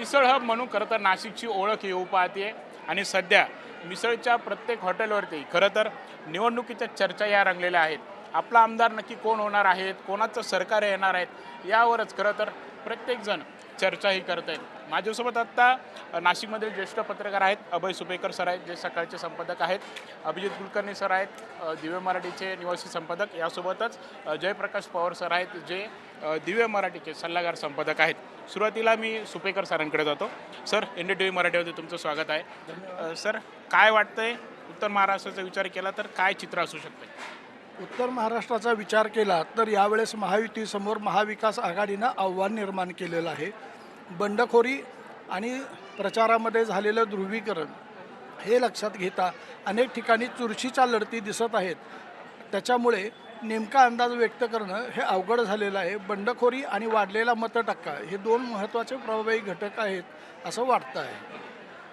मिसळ hub म्हणून खरं तर नाशिकची ओळख येऊ पाहते आणि सध्या मिसळच्या प्रत्येक हॉटेलवरती खरं तर निवडणुकीच्या चर्चा या रंगलेल्या आहेत. आपला आमदार नक्की कोण होणार आहेत? कोणाचं सरकार येणार आहेत? यावरच खरं तर प्रत्येकजण चर्चाही करत आहेत. माझ्यासोबत आत्ता नाशिकमधील ज्येष्ठ पत्रकार आहेत अभय सुपेकर सर आहेत जे सकाळचे संपादक आहेत. अभिजित कुलकर्णी सर आहेत दिव्य मराठीचे निवासी संपादक. यासोबतच जयप्रकाश पवार सर आहेत जे दिव्य मराठीचे सल्लागार संपादक आहेत. सुरुवातीला मी सुपेकर सरांकडे जातो. Sir N D T V मराठीमध्ये तुमचं स्वागत आहे. सर काय वाटतंय? उत्तर महाराष्ट्राचा विचार केला तर काय चित्र असू शकतं उत्तर महाराष्ट्राचा विचार केला तर यावेळेस महायुतीसमोर महाविकास आघाडीनं आव्हान निर्माण केलेलं आहे. बंडखोरी आणि प्रचारामध्ये झालेलं ध्रुवीकरण हे लक्षात घेता अनेक ठिकाणी चुरशीच्या लढती दिसत आहेत. त्याच्यामुळे नेमका अंदाज व्यक्त करणं हे अवघड झालेलं आहे. बंडखोरी आणि वाढलेला मतटक्का हे दोन महत्त्वाचे प्रभावी घटक आहेत असं वाटतं आहे.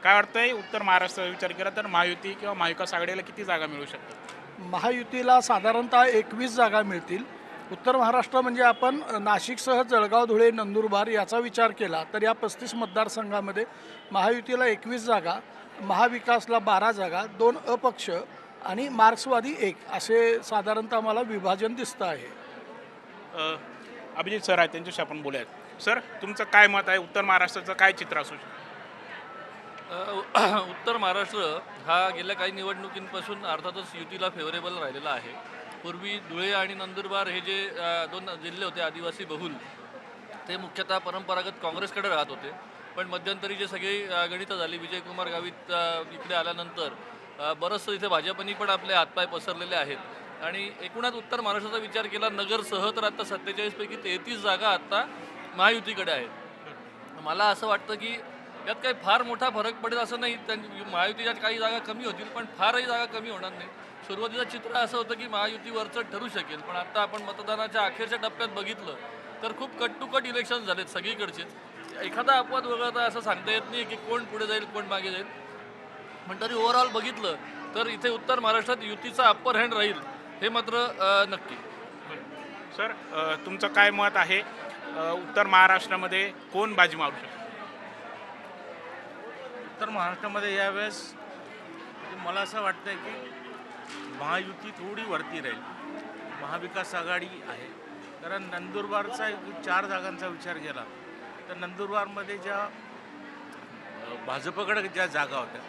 काय वाटतंय? उत्तर महाराष्ट्राचा विचार केला तर महायुती किंवा महाविकास आघाडीला किती जागा मिळू शकतात? महायुतीला साधारणतः एकवीस जागा मिळतील. उत्तर महाराष्ट्र म्हणजे आपण नाशिकसह जळगाव धुळे नंदुरबार याचा विचार केला तर या पस्तीस मतदारसंघामध्ये महायुतीला एकवीस जागा महाविकासला बारा जागा दोन अपक्ष आणि मार्क्सवादी एक असे साधारणतः मला विभाजन दिसतं आहे. अभिजित सर आहेत त्यांच्याशी आपण बोलूयात. सर तुमचं काय मत आहे? उत्तर महाराष्ट्राचं काय चित्र असू शकतं? उत्तर महाराष्ट्र हा गेल्या काही निवडणुकींपासून अर्थातच युतीला फेवरेबल राहिलेला आहे. पूर्वी धुळे आणि नंदुरबार हे जे दोन जिल्हे होते आदिवासी बहुल ते मुख्यतः परंपरागत काँग्रेसकडे राहत होते. पण मध्यंतरी जे सगळी गणितं झाली विजयकुमार गावित इकडे आल्यानंतर बरंचसं इथे भाजपनी पण आपले हातपाय पसरलेले आहेत. आणि एकूणात उत्तर महाराष्ट्राचा विचार केला नगरसह तर आत्ता सत्तेचाळीसपैकी तेहतीस जागा आत्ता महायुतीकडे आहेत. मला असं वाटतं की यात काही फार मोठा फरक पडेल असं नाही. त्यांनी महायुतीच्या काही जागा कमी होतील पण फारही जागा कमी होणार नाही. सुरुवातीचं चित्र असं होतं की महायुतीवरचं ठरू शकेल. पण आता आपण मतदानाच्या अखेरच्या टप्प्यात बघितलं तर खूप कट टू कट इलेक्शन झालेत सगळीकडचे. एखादा अपवाद वगळता असं सांगता येत नाही की कोण पुढे जाईल कोण मागे जाईल. पण तरी ओव्हरऑल बघितलं तर इथे उत्तर महाराष्ट्रात युतीचा अप्पर हँड राहील हे मात्र नक्की. सर तुमचं काय मत आहे? उत्तर महाराष्ट्रामध्ये कोण बाजी मारू शकतो? उत्तर महाराष्ट्रामध्ये यावेळेस मला असं वाटतं आहे की महायुती थोडी वरती राहील. महाविकास आघाडी आहे. कारण नंदुरबारचा एक चार जागांचा विचार केला तर नंदुरबारमध्ये ज्या भाजपकडे ज्या जागा होत्या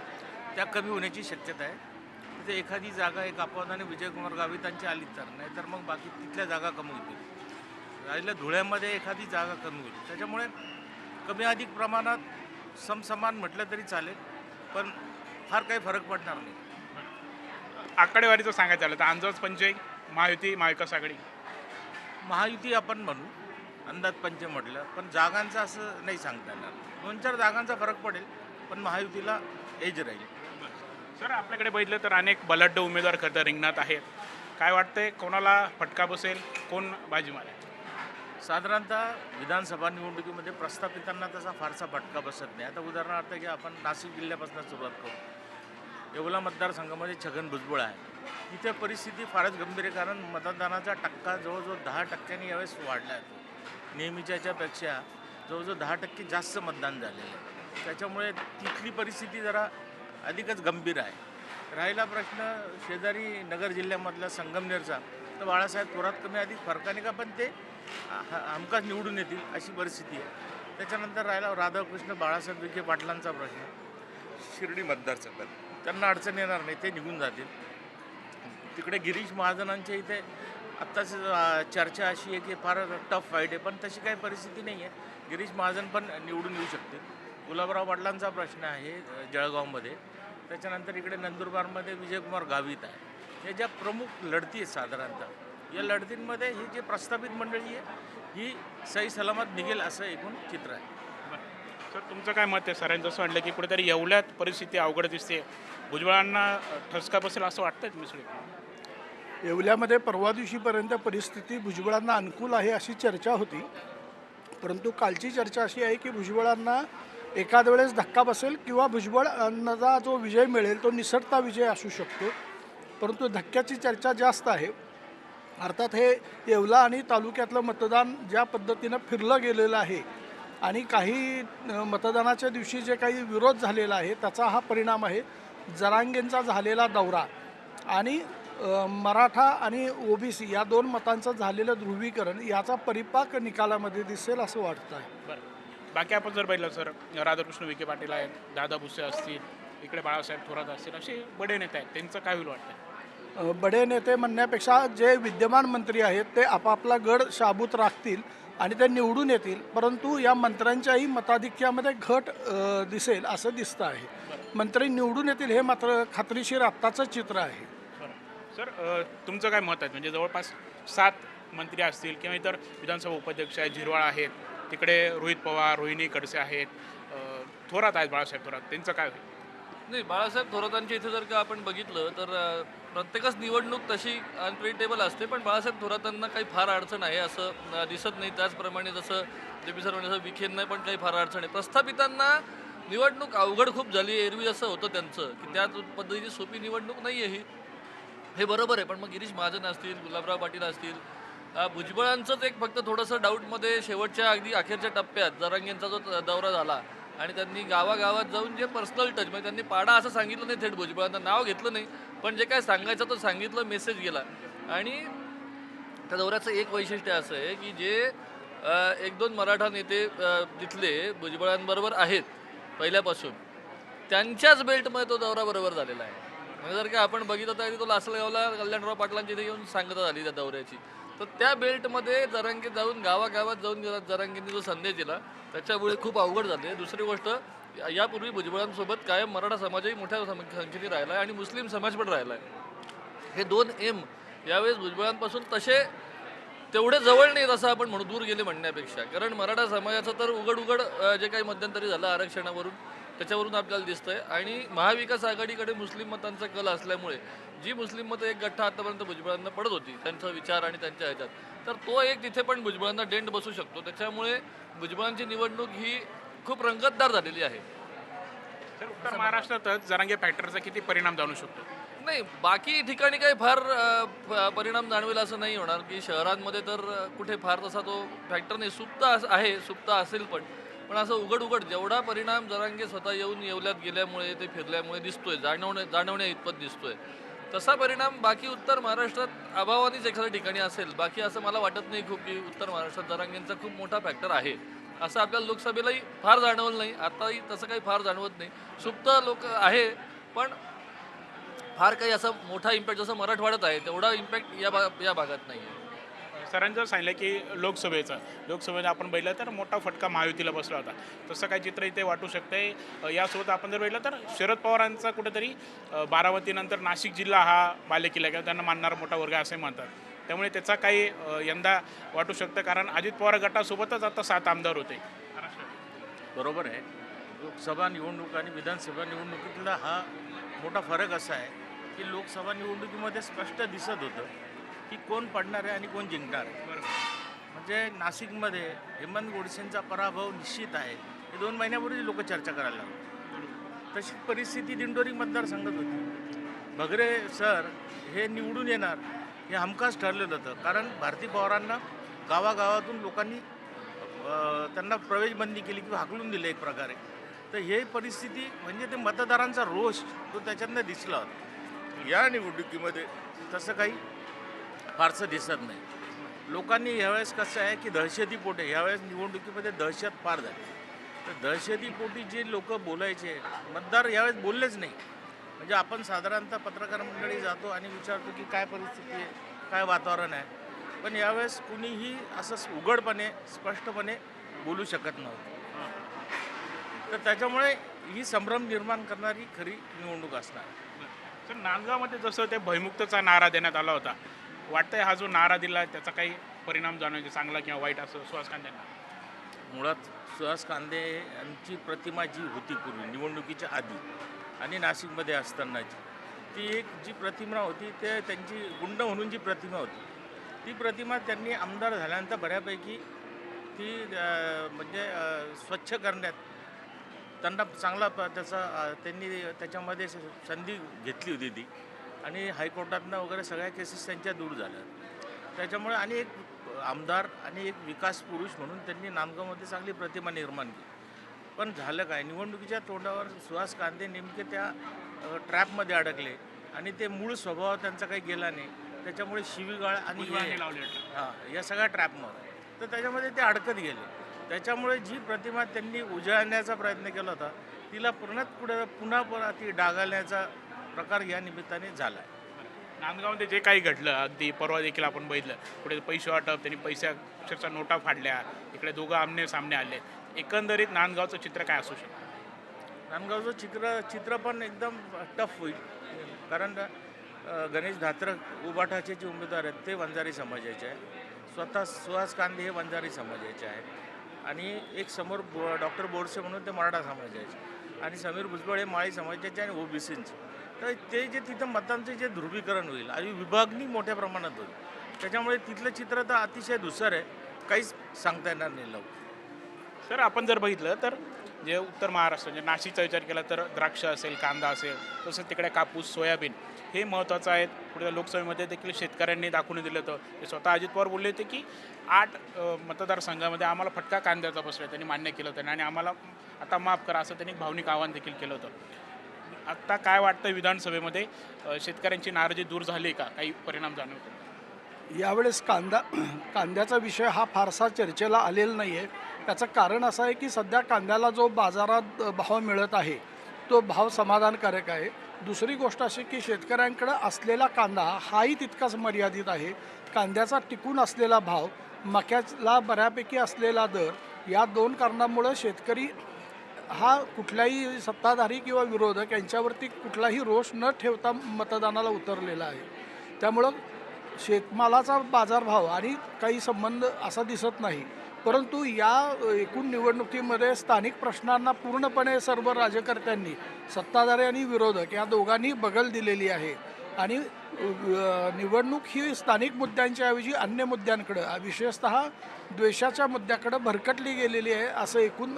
त्या कमी होण्याची शक्यता आहे. तिथे एखादी जागा एक अपवादाने विजयकुमार गावितांची आली तर नाहीतर मग बाकी तिथल्या जागा कमी होतील. राहिल्या धुळ्यामध्ये एखादी जागा कमी होईल. त्याच्यामुळे कमी अधिक प्रमाणात समसमान म्हटलं तरी चालेल पण फार काही फरक पडणार नाही. आकडेवारीचं सांगायचं झालं तर अंदाज पंचे महायुती महाविकास आघाडी. महायुती आपण म्हणू अंदाज पंच म्हटलं पण जागांचं असं नाही सांगता येणार. दोन चार जागांचा फरक पडेल पण महायुतीला एज राहील. सर आपल्याकडे बघितलं तर अनेक बलाढ्य उमेदवार खरं तर रिंगणात आहेत. काय वाटतंय? कोणाला फटका बसेल? कोण बाजी मारेल? साधारणतः विधानसभा निवडणुकीमध्ये प्रस्थापितांना तसा फारसा फटका बसत नाही. आता उदाहरणार्थ की आपण नाशिक जिल्ह्यापासून सुरुवात करू. येवला मतदारसंघामध्ये छगन भुजबळ आहे. इथे परिस्थिती फारच गंभीर आहे कारण मतदानाचा टक्का जवळजवळ दहा टक्क्यांनी यावेळेस वाढला आहे. नेहमीच्या याच्यापेक्षा जवळजवळ दहा टक्के जास्त मतदान झालेलं आहे. त्याच्यामुळे तिथली परिस्थिती जरा अधिकच गंभीर आहे. राहिला प्रश्न शेजारी नगर जिल्ह्यामधला संगमनेरचा. तर बाळासाहेब थोरात कमी अधिक फरकाने का? पण ते हमखास निवडून येतील अशी परिस्थिती आहे. त्याच्यानंतर राहिला राधाकृष्ण बाळासाहेब विखे पाटलांचा प्रश्न. शिर्डी मतदारसंघात. त्यांना अडचण येणार नाही ते निघून जातील. तिकडे गिरीश महाजनांच्या इथे आत्ताच चर्चा अशी आहे की फार टफ फाईट आहे पण तशी काही परिस्थिती नाही आहे. गिरीश महाजन पण निवडून येऊ शकतील. गुलाबराव पाटलांचा प्रश्न आहे जळगावमध्ये. त्याच्यानंतर इकडे नंदुरबारमध्ये विजयकुमार गावित आहे. हे ज्या प्रमुख लढती आहेत साधारणतः या लढतींमध्ये ही जी प्रस्थापित मंडळी आहे ही सही सलामत निघेल असं एकूण चित्र आहे. सर तुमचं काय मत आहे? सरांचं असं वाटलं की कुठेतरी येवल्यात परिस्थिती अवघड दिसते. भुजबळांना ठसका बसेल असं वाटतंय मिसळी येवल्यामध्ये परवा दिवशीपर्यंत परिस्थिती भुजबळांना अनुकूल आहे अशी चर्चा होती. परंतु कालची चर्चा अशी आहे की भुजबळांना एखाद वेळेस धक्का बसेल किंवा भुजबळांना जो विजय मिळेल तो निसटता विजय असू शकतो. परंतु धक्क्याची चर्चा जास्त आहे. अर्थात हे येवला आणि तालुक्यातलं मतदान ज्या पद्धतीनं फिरलं गेलेलं आहे आणि काही मतदानाच्या दिवशी जे काही विरोध झालेला आहे त्याचा हा परिणाम आहे. जरांगेंचा झालेला दौरा आणि मराठा आणि ओबीसी या दोन मतांचं झालेलं ध्रुवीकरण याचा परिपाक निकालामध्ये दिसेल असं वाटतं आहे बरं. बाकी आपण जर पाहिलं सर राधाकृष्ण विखे पाटील आहेत दादा भुसे असतील इकडे बाळासाहेब थोरात असतील असे बडे नेते आहेत. त्यांचं काय होईल वाटतं बडे नेते म्हणण्यापेक्षा जे विद्यमान मंत्री आहेत ते आपापला गड शाबूत राखतील आणि ते निवडून येतील. परंतु या मंत्र्यांच्याही मताधिक्यामध्ये घट दिसेल असं दिसतं आहे. मंत्री निवडून येतील हे मात्र खात्रीशीर आत्ताचं चित्र आहे. सर तुमचं काय मत आहे? म्हणजे जवळपास सात मंत्री असतील किंवा इतर विधानसभा उपाध्यक्ष आहेत झिरवाळ आहेत तिकडे रोहित पवार रोहिणी खडसे आहेत थोरात आहेत बाळासाहेब थोरात. त्यांचं काय होईल? नाही बाळासाहेब थोरातांच्या इथे जर का आपण बघितलं तर प्रत्येकच निवडणूक तशी अनप्रिडिक्टेबल असते पण बाळासाहेब थोरातांना काही फार अडचण आहे असं दिसत नाही. त्याचप्रमाणे जसं जे पी सर म्हणजे विखेंना पण काही फार अडचण आहे. प्रस्थापितांना निवडणूक अवघड खूप झाली एरवी असं होतं त्यांचं की त्या पद्धतीची सोपी निवडणूक नाही आहे ही. हे बरोबर आहे पण मग गिरीश महाजन असतील गुलाबराव पाटील असतील भुजबळांचंच एक फक्त थोडंसं डाऊटमध्ये शेवटच्या अगदी अखेरच्या टप्प्यात जरांगेंचा जो दौरा झाला आणि त्यांनी गावागावात जाऊन जे पर्सनल टच म्हणजे त्यांनी पाडा असं सांगितलं नाही थेट भुजबळांना नाव घेतलं नाही. पण जे काय सांगायचं तो सांगितलं मेसेज गेला. आणि त्या दौऱ्याचं एक वैशिष्ट्य असं आहे की जे एक दोन मराठा नेते तिथले भुजबळांबरोबर आहेत पहिल्यापासून त्यांच्याच बेल्टमध्ये तो दौरा बरोबर झालेला आहे. म्हणजे जर का आपण बघितलं तर तो लासलगावला कल्याणराव पाटलांच्या इथे येऊन सांगता आली त्या दौऱ्याची. तर त्या बेल्टमध्ये जरांगे जाऊन गावागावात जाऊन जरा जो संदेश दिला त्याच्यामुळे खूप अवघड झाले. दुसरी गोष्ट यापूर्वी भुजबळांसोबत कायम मराठा समाजही मोठ्या संख्येने राहिला आहे आणि मुस्लिम समाज पण राहिला आहे हे दोन एम यावेळेस भुजबळांपासून तसे तेवढे जवळ नाहीत असं आपण म्हणू दूर गेले म्हणण्यापेक्षा. कारण मराठा समाजाचं तर उघड उघड जे काही मध्यंतरी झालं आरक्षणावरून त्याच्यावरून आपल्याला दिसतंय. आणि महाविकास आघाडीकडे मुस्लिम मतांचा कल असल्यामुळे जी मुस्लिम मतं एक गठ्ठा आतापर्यंत भुजबळांना पडत होती त्यांचा विचार आणि त्यांच्या ह्याच्यात तर तो एक तिथे पण भुजबळांना डेंट बसू शकतो. त्याच्यामुळे भुजबळांची निवडणूक ही खूप रंगतदार झालेली आहे. सर उत्तर महाराष्ट्रातच जरांगे फॅक्टरचा किती परिणाम जाणू शकतो? नाही बाकी ठिकाणी काही फार अ, प- परिणाम जाणवेल असं नाही होणार की शहरांमध्ये तर अ, कुठे फार तसा तो फॅक्टर नाही. सुप्त अस- आहे सुप्त असेल पण पण असं उघड उघड जेवढा परिणाम जरांगे स्वतः येऊन येवल्यात गेल्यामुळे ते फिरल्यामुळे दिसतोय जाणवण्या जाणवण्या इतपत दिसतोय. तसा परिणाम बाकी उत्तर महाराष्ट्रात अभावानेच एखाद्या ठिकाणी असेल बाकी असं मला वाटत नाही खूप की उत्तर महाराष्ट्रात जरांगेंचा खूप मोठा फॅक्टर आहे. असं आपल्याला लोकसभेलाही फार जाणवलं नाही. आताही तसं काही फार जाणवत नाही. सुप्त लोक आहे पण फार काही असा मोठा इम्पॅक्ट जसं मराठवाड्यात आहे तेवढा इम्पॅक्ट या भाग या भागात नाही आहे. सरांनी जर सांगितलं की लोकसभेचा लोकसभेचा आपण बघितलं तर मोठा फटका महायुतीला बसला होता. तसं काही चित्र इथे वाटू शकते यासोबत आपण जर बघितलं तर शरद पवारांचा कुठेतरी बारामतीनंतर नाशिक जिल्हा हा बालेकिल्ला किंवा त्यांना मानणारा मोठा वर्ग असे म्हणतात. त्यामुळे त्याचा काही यंदा वाटू शकतं. कारण अजित पवार गटासोबतच आता सात आमदार होते. बरोबर आहे. लोकसभा निवडणूक आणि विधानसभा निवडणुकीतला हा मोठा फरक असा आहे की लोकसभा निवडणुकीमध्ये स्पष्ट दिसत होतं की कोण पडणार आहे आणि कोण जिंकणार आहे. म्हणजे नाशिकमध्ये हेमंत गोडसेंचा पराभव निश्चित आहे. हे दोन महिन्यापूर्वी लोक चर्चा करायला लागले. तशी परिस्थिती दिंडोरी मतदारसंघात होती. भगरे सर हे निवडून येणार. हे हमखास ठरलेलं होतं. कारण भारती पवारांना गावागावातून लोकांनी त्यांना प्रवेशबंदी केली किंवा हाकलून दिले एक प्रकारे. तर हे परिस्थिती म्हणजे ते मतदारांचा रोष तो त्याच्यातनं दिसला होता. या निवडणुकीमध्ये तसं काही फारसं दिसत नाही. लोकांनी यावेळेस कसं आहे की दहशतीपोटे ह्यावेळेस निवडणुकीमध्ये दहशत फार झाली. तर दहशतीपोटी जे लोक बोलायचे मतदार यावेळेस बोललेच नाही. म्हणजे आपण साधारणतः पत्रकार मंडळी जातो आणि विचारतो की काय परिस्थिती आहे काय वातावरण आहे. पण यावेळेस कुणीही असं उघडपणे स्पष्टपणे बोलू शकत नव्हतं. तर त्याच्यामुळे ही संभ्रम निर्माण करणारी खरी निवडणूक असणार. तर नांदगावमध्ये जसं ते भयमुक्तचा नारा देण्यात आला होता वाटतंय हा जो नारा दिला त्याचा काही परिणाम जाणवायचे चांगला किंवा वाईट असं सुहास कांद्यांना मुळात सुहास कांदे यांची प्रतिमा जी होती पूर्वी निवडणुकीच्या आधी आणि नाशिकमध्ये असतानाची. ती एक जी प्रतिमा होती ते त्यांची गुंड म्हणून जी प्रतिमा होती. ती प्रतिमा त्यांनी आमदार झाल्यानंतर बऱ्यापैकी ती म्हणजे स्वच्छ करण्यात त्यांना चांगला प- त्याचा त्यांनी त्याच्यामध्ये संधी घेतली होती ती. आणि हायकोर्टातनं वगैरे सगळ्या केसेस त्यांच्या दूर झाल्या. त्याच्यामुळे आणि एक आमदार आणि एक विकास पुरुष म्हणून त्यांनी नांदगावमध्ये चांगली प्रतिमा निर्माण केली. पण झालं काय? निवडणुकीच्या तोंडावर सुहास कांदे नेमके त्या ट्रॅपमध्ये अडकले आणि ते मूळ स्वभाव त्यांचा काही गेला नाही. त्याच्यामुळे शिवीगाळ आणि हे- हां या सगळ्या ट्रॅपमध्ये तर त्याच्यामध्ये ते अडकत गेले. त्याच्यामुळे जी प्रतिमा त्यांनी उजळण्याचा प्रयत्न केला होता तिला पुन्हा पुढे पुन्हा पुन्हा ती डागाळण्याचा प्रकार या निमित्ताने झाला आहे नांदगावमध्ये जे काही घडलं अगदी परवा देखील आपण बघितलं पुढे पैसे वाटप त्यांनी पैशा अक्षरशः नोटा फाडल्या इकडे दोघं आमने सामने आले. एकंदरीत नांदगावचं चित्र काय असू शकतं? नांदगावचं चित्र चित्र पण एकदम टफ होईल. कारण गणेश धात्र उबाठाचे जे उमेदवार आहेत ते वंजारी समाजाचे आहेत. स्वतः सुहास कांदे हे वंजारी समाजाचे आहेत. आणि एक समोर बो डॉक्टर बोरसे म्हणून ते मराठा समाजाचे आणि समीर भुजबळ हे माळी समाजाचे आणि ओबीसींचे तर ते जे तिथं मतांचे जे ध्रुवीकरण होईल आणि विभागणी मोठ्या प्रमाणात होईल त्याच्यामुळे तिथलं चित्र तर अतिशय दुसरं आहे. काहीच सांगता येणार नाही लवकर. सर आपण जर बघितलं तर जे उत्तर महाराष्ट्र म्हणजे नाशिकचा विचार केला तर द्राक्ष असेल कांदा असेल तसंच तिकडे कापूस सोयाबीन हे महत्त्वाचं आहे पुढे लोकसभेमध्ये देखील शेतकऱ्यांनी दाखवून दिलं होतं. ते स्वतः अजित पवार बोलले होते की आठ मतदारसंघामध्ये आम्हाला फटका कांद्याचा बसला त्यांनी मान्य केलं होतं. आणि आम्हाला आता माफ करा असं त्यांनी भावनिक आवाहन देखील केलं होतं. आत्ता काय वाटतं विधानसभेमध्ये? शेतकऱ्यांची नाराजी दूर झाली का? काही परिणाम जाणवतो. यावेळेस कांदा कांद्याचा विषय हा फारसा चर्चेला आलेला नाही आहे त्याचं कारण असं आहे की सध्या कांद्याला जो बाजारात भाव मिळत आहे तो भाव समाधानकारक आहे. दुसरी गोष्ट अशी की शेतकऱ्यांकडं असलेला कांदा हाही तितकाच मर्यादित आहे. कांद्याचा टिकून असलेला भाव मक्याला बऱ्यापैकी असलेला दर या दोन कारणामुळं शेतकरी हा कुठल्याही सत्ताधारी किंवा विरोधक यांच्यावरती कुठलाही रोष न ठेवता मतदानाला उतरलेला आहे. त्यामुळं शेतमालाचा बाजारभाव आणि काही संबंध असा दिसत नाही. परंतु या एकूण निवडणुकीमध्ये स्थानिक प्रश्नांना पूर्णपणे सर्व राजकर्त्यांनी सत्ताधारी आणि विरोधक या दोघांनी बगल दिलेली आहे. आणि निवडणूक ही स्थानिक मुद्द्यांच्या ऐवजी अन्य मुद्द्यांकडं विशेषत द्वेषाच्या मुद्द्याकडं भरकटली गेलेली आहे असं एकूण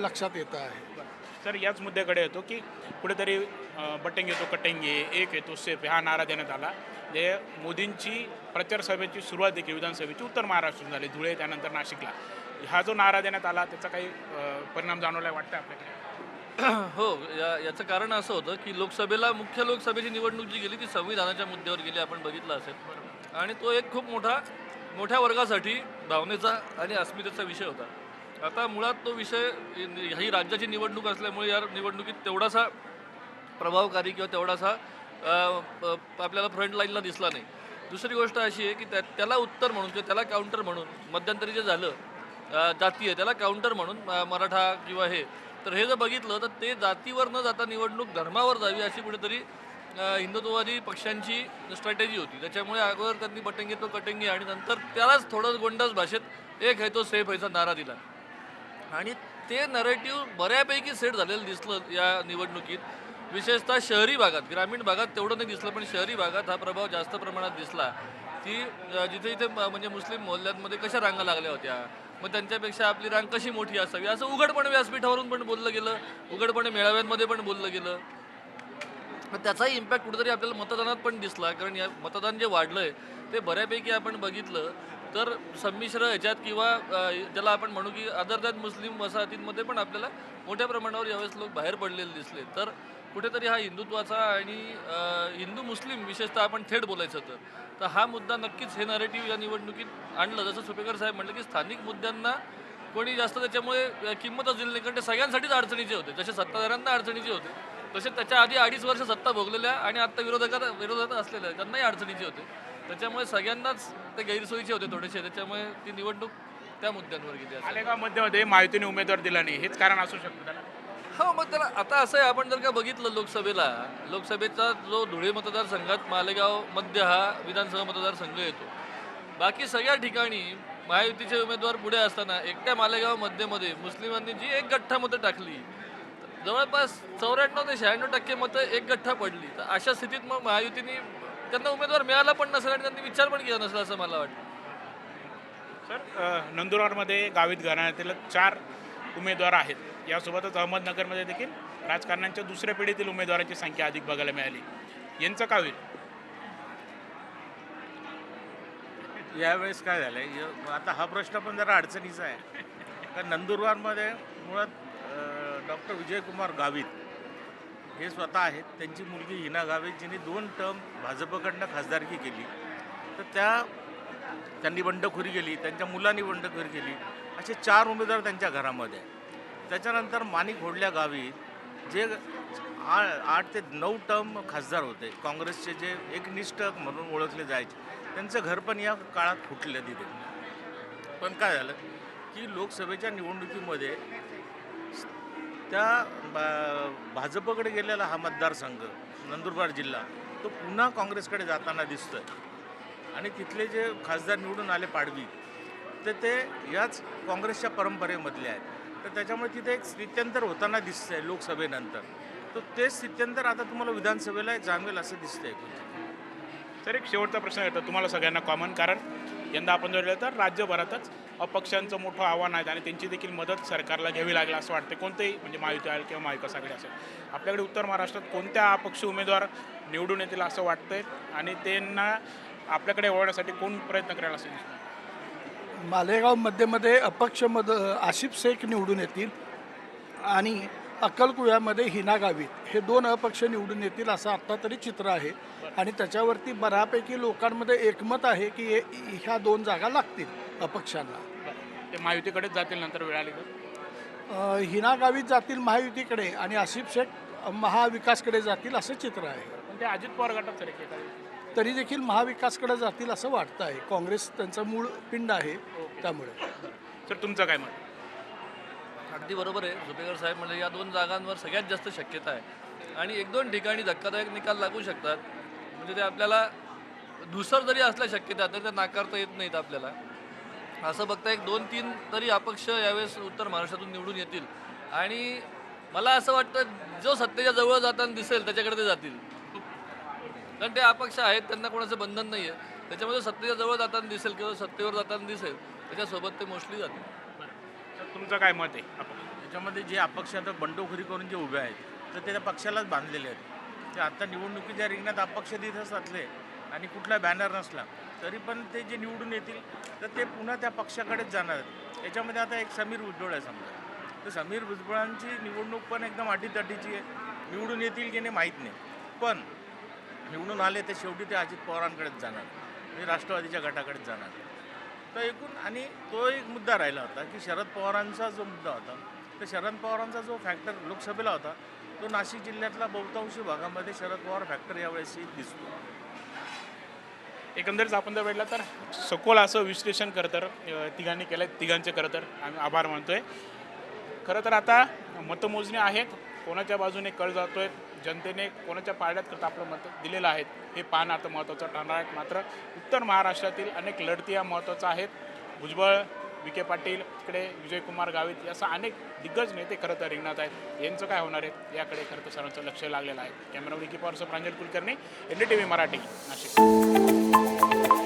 लक्षात येतं आहे. सर याच मुद्द्याकडे येतो की कुठेतरी अ, येतो तो कटेंगे एक येतो सेफ हा नारा देण्यात आला. जे मोदींची प्रचार सभेची सुरुवात देखील विधानसभेची उत्तर महाराष्ट्रातून झाली धुळे त्यानंतर नाशिकला. हा जो नारा देण्यात आला त्याचा काही परिणाम जाणवला वाटतं आपल्याकडे? हो या याचं कारण असं होतं की लोकसभेला मुख्य लोकसभेची निवडणूक जी गेली ती संविधानाच्या मुद्द्यावर गेली आपण बघितलं असेल. आणि तो एक खूप मोठा मोठ्या वर्गासाठी भावनेचा आणि अस्मितेचा विषय होता. आता मुळात तो विषय ही राज्याची निवडणूक असल्यामुळे या निवडणुकीत तेवढासा प्रभावकारी किंवा तेवढासा आपल्याला फ्रंट लाईनला दिसला नाही. दुसरी गोष्ट अशी आहे की त्या त्याला उत्तर म्हणून किंवा त्याला काउंटर म्हणून मध्यंतरी जे झालं जाती आहे त्याला काउंटर म्हणून मराठा किंवा हे तर हे जर बघितलं तर ते जातीवर न जाता निवडणूक धर्मावर जावी अशी कुठेतरी हिंदुत्ववादी पक्षांची स्ट्रॅटेजी होती. त्याच्यामुळे अगोदर त्यांनी बटंगी तो कटंगी आणि नंतर त्यालाच थोडं गोंडस भाषेत एक आहे तो सेफ हैचा नारा दिला. आणि ते नरेटिव्ह बऱ्यापैकी सेट झालेलं दिसलं या निवडणुकीत. विशेषतः शहरी भागात ग्रामीण भागात तेवढं नाही दिसलं पण शहरी भागात हा प्रभाव जास्त प्रमाणात दिसला. की जिथे जिथे म्हणजे मुस्लिम मोहल्ल्यांमध्ये कशा रांगा लागल्या होत्या? मग त्यांच्यापेक्षा आपली रांग कशी मोठी असावी? असं उघडपणे व्यासपीठावरून पण बोललं गेलं उघडपणे मेळाव्यांमध्ये पण बोललं गेलं. त्याचाही इम्पॅक्ट कुठेतरी आपल्याला मतदानात पण दिसला कारण या मतदान जे वाढलं आहे ते बऱ्यापैकी आपण बघितलं. तर संमिश्र ह्याच्यात किंवा ज्याला आपण म्हणू की अदर दॅन मुस्लिम वसाहतींमध्ये पण आपल्याला मोठ्या प्रमाणावर यावेळेस लोक बाहेर पडलेले दिसले. तर कुठेतरी हा हिंदुत्वाचा आणि हिंदू मुस्लिम विशेषतः आपण थेट बोलायचं तर तर हा मुद्दा नक्कीच हे नरेटिव्ह या निवडणुकीत आणलं. जसं सुपेकर साहेब म्हटलं की स्थानिक मुद्द्यांना कोणी जास्त त्याच्यामुळे किंमतच दिली नाही. कारण ते सगळ्यांसाठीच अडचणीचे होते. जसे सत्ताधाऱ्यांना अडचणीचे होते तसे त्याच्या आधी अडीच वर्ष सत्ता भोगलेल्या आणि आत्ता विरोधकात विरोधात असलेल्या त्यांनाही अडचणीचे होते. त्याच्यामुळे सगळ्यांनाच ते गैरसोयीचे होते थोडेसे. त्याच्यामुळे ती निवडणूक त्या मुद्द्यांवर गेली असं मालेगाव मध्यमध्ये महायुतीने उमेदवार दिला नाही. हेच कारण असू शकतं त्याला. हो मग त्याला आता असं आहे आपण जर का बघितलं लोकसभेला लोकसभेचा जो धुळे मतदारसंघात मालेगाव मध्य हा विधानसभा मतदारसंघ येतो. बाकी सगळ्या ठिकाणी महायुतीचे उमेदवार पुढे असताना एकट्या मालेगाव मध्यमध्ये मुस्लिमांनी जी एक गठ्ठा मतं टाकली जवळपास चौऱ्याण्णव ते शहाण्णव टक्के मतं एक गठ्ठा पडली. तर अशा स्थितीत मग महायुतीने त्यांना उमेदवार मिळाला पण नसेल आणि त्यांनी विचार पण केला नसेल असं मला वाटतं. सर नंदुरबारमध्ये गावित घराण्यातील चार उमेदवार आहेत. यासोबतच अहमदनगरमध्ये देखील राजकारण्यांच्या दुसऱ्या पिढीतील उमेदवारांची संख्या अधिक बघायला मिळाली. यांचं काय होईल? यावेळेस काय झालं आहे आता हा प्रश्न पण जरा अडचणीचा आहे. कारण नंदुरबारमध्ये मुळात डॉक्टर विजयकुमार गावित हे स्वतः आहेत. त्यांची मुलगी हिना गावित जिने दोन टर्म भाजपकडनं खासदारकी केली. तर त्या त्यांनी बंडखोरी केली त्यांच्या मुलांनी बंडखोरी केली. असे चार उमेदवार त्यांच्या घरामध्ये आहे त्याच्यानंतर माणिक घोडल्या गावी जे आ- आठ ते नऊ टर्म खासदार होते. काँग्रेसचे जे एकनिष्ठ म्हणून ओळखले जायचे. त्यांचं घर पण या काळात फुटलं तिथे. पण काय झालं की लोकसभेच्या निवडणुकीमध्ये त्या बा- भाजपकडे गेलेला हा मतदारसंघ नंदुरबार जिल्हा तो पुन्हा काँग्रेसकडे जाताना दिसतोय. आणि तिथले जे खासदार निवडून आले पाडवी तर ते याच काँग्रेसच्या परंपरेमधले आहेत. तर त्याच्यामुळे तिथे एक स्थित्यंतर होताना दिसतंय लोकसभेनंतर. तर ते स्थित्यंतर आता तुम्हाला विधानसभेला जाणवेल असं दिसतंय तर एक शेवटचा प्रश्न येतो. तुम्हाला सगळ्यांना कॉमन कारण यंदा आपण जर तर राज्यभरातच अपक्षांचं मोठं आव्हान आहे आणि त्यांची देखील मदत सरकारला घ्यावी लागेल असं वाटते कोणतेही म्हणजे महायुती आलं किंवा महाविकास आघाडी असेल. आपल्याकडे उत्तर महाराष्ट्रात कोणत्या अपक्ष उमेदवार निवडून येतील असं वाटतंय? आणि त्यांना आपल्याकडे वळण्यासाठी कोण प्रयत्न करायला असेल मालेगाव मध्येमध्ये अपक्ष मद आशिफ शेख निवडून येतील आणि अक्कलकुव्यामध्ये हिना गावित. हे दोन अपक्ष निवडून येतील असं आत्ता तरी चित्र आहे. आणि त्याच्यावरती बऱ्यापैकी लोकांमध्ये एकमत आहे की हे- ह्या दोन जागा लागतील अपक्षांना. ते महायुतीकडेच जातील नंतर वेळ आली तर? हिना गावित जातील महायुतीकडे आणि आसिफ शेख महाविकासकडे जातील असं चित्र आहे. पण ते अजित पवार गटात एकेकाळी. तरी देखील महाविकासकडे जातील असं वाटतं आहे काँग्रेस त्यांचा मूळ पिंड आहे त्यामुळे. सर तुमचं काय मत? अगदी बरोबर आहे. झुपेकर साहेब म्हणजे या दोन जागांवर सगळ्यात जास्त शक्यता आहे. आणि एक दोन ठिकाणी धक्कादायक निकाल लागू शकतात. म्हणजे ते आपल्याला दुसर जरी असल्या शक्यता तरी त्या नाकारता येत नाहीत आपल्याला. असं बघता एक दोन तीन तरी अपक्ष यावेळेस उत्तर महाराष्ट्रातून निवडून येतील. आणि मला असं वाटतं जो सत्तेच्या जवळ जाताना दिसेल त्याच्याकडे ते जातील. कारण ते अपक्ष आहेत त्यांना कोणाचं बंधन नाही आहे त्याच्यामध्ये सत्तेच्या जवळ जाताना दिसेल किंवा सत्तेवर जाताना दिसेल त्याच्यासोबत ते मोस्टली जातील. तर तुमचं काय मत आहे? त्याच्यामध्ये जे अपक्ष आता बंडखोरी करून जे उभे आहेत तर ते त्या पक्षालाच बांधलेले आहेत. ते आता निवडणुकीच्या रिंगणात अपक्ष तिथंच असले आणि कुठला बॅनर नसला तरी पण ते जे निवडून येतील तर ते पुन्हा त्या पक्षाकडेच जाणार आहेत. याच्यामध्ये आता एक समीर भुजबळ आहे समजा. तर समीर भुजबळांची निवडणूक पण एकदम अटीतटीची आहे. निवडून येतील की नाही माहीत नाही. पण निवडून आले ते शेवटी ते अजित पवारांकडेच जाणार. म्हणजे राष्ट्रवादीच्या गटाकडेच जाणार. तर एकूण आणि तो एक मुद्दा राहिला होता की शरद पवारांचा जो मुद्दा होता तर शरद पवारांचा जो फॅक्टर लोकसभेला होता तो नाशिक जिल्ह्यातला बहुतांशी भागामध्ये शरद पवार फॅक्टर यावेळेस दिसतो. एकंदरीत आपण जर वेळेला तर सखोल असं विश्लेषण खरं तर तिघांनी केलं तिघांचे खरं तर आम्ही आभार मानतोय. खरं तर आता मतमोजणी आहेत. कोणाच्या बाजूने कळ जातोय? जनतेने कोणाच्या पारड्यात करता आपलं मत दिलेलं आहे हे पाहणं आता महत्त्वाचं ठरणार आहे. मात्र उत्तर महाराष्ट्रातील अनेक लढती या महत्त्वाच्या आहेत. भुजबळ विखे पाटील तिकडे विजयकुमार गावित असा अनेक दिग्गज नेते खरं तर रिंगणात आहेत. यांचं काय होणार आहे? याकडे खरं तर सर्वांचं लक्ष लागलेलं आहे. Camera Vicky पॉवरचं Pranjal Kulkarni N D T V Marathi Nashik.